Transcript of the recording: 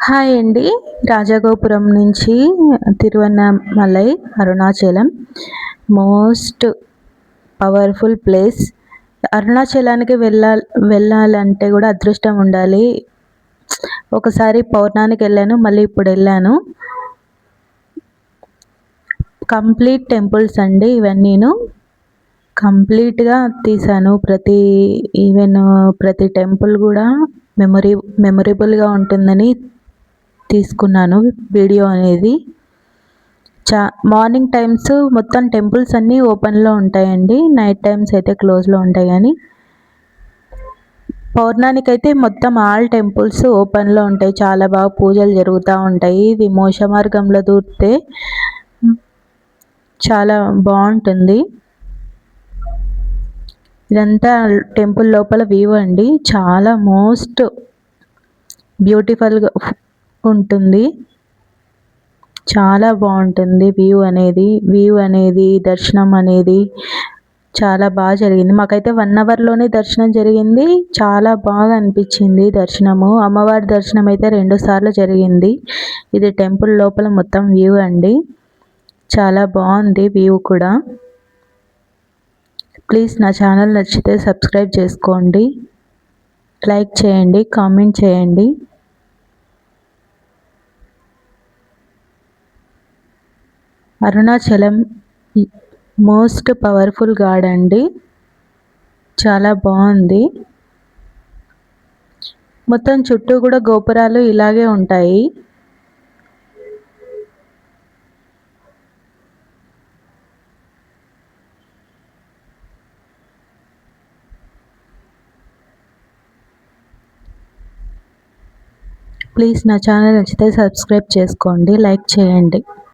Hi అండి. రాజగోపురం నుంచి Tiruvannamalai Arunachalam. Most powerful place. అరుణాచలానికి వెళ్ళాలి వెళ్ళాలంటే కూడా అదృష్టం ఉండాలి. ఒకసారి పౌర్ణానికి వెళ్ళాను మళ్ళీ ఇప్పుడు వెళ్ళాను. కంప్లీట్ టెంపుల్స్ అండి ఇవన్నీను. కంప్లీట్గా తీశాను ప్రతి ఈవెన్ ప్రతి టెంపుల్ కూడా మెమొరీ మెమొరబుల్గా ఉంటుందని తీసుకున్నాను వీడియో అనేది. చా మార్నింగ్ టైమ్స్ మొత్తం టెంపుల్స్ అన్నీ ఓపెన్లో ఉంటాయండి. నైట్ టైమ్స్ అయితే క్లోజ్లో ఉంటాయి కానీ. పౌర్ణానికి అయితే మొత్తం ఆల్ టెంపుల్స్ ఓపెన్లో ఉంటాయి. చాలా బాగా పూజలు జరుగుతూ ఉంటాయి. ఇది మోస మార్గంలో దూరితే చాలా బాగుంటుంది. ఇదంతా టెంపుల్ లోపల వ్యూ అండి. చాలా మోస్ట్ బ్యూటిఫుల్గా ఉంటుంది. చాలా బాగుంటుంది వ్యూ అనేది. వ్యూ అనేది దర్శనం అనేది చాలా బాగా జరిగింది. మాకైతే వన్ అవర్లోనే దర్శనం జరిగింది. చాలా బాగా అనిపించింది దర్శనము. అమ్మవారి దర్శనం అయితే రెండు సార్లు జరిగింది. ఇది టెంపుల్ లోపల మొత్తం వ్యూ అండి. చాలా బాగుంది వ్యూ కూడా. ప్లీజ్ నా ఛానల్ నచ్చితే సబ్స్క్రైబ్ చేసుకోండి. లైక్ చేయండి కామెంట్ చేయండి. అరుణాచలం మోస్ట్ పవర్ఫుల్ గాడ్ అండి. చాలా బాగుంది. మొత్తం చుట్టూ కూడా గోపురాలు ఇలాగే ఉంటాయి. ప్లీజ్ నా ఛానల్ నచ్చితే సబ్స్క్రైబ్ చేసుకోండి లైక్ చేయండి.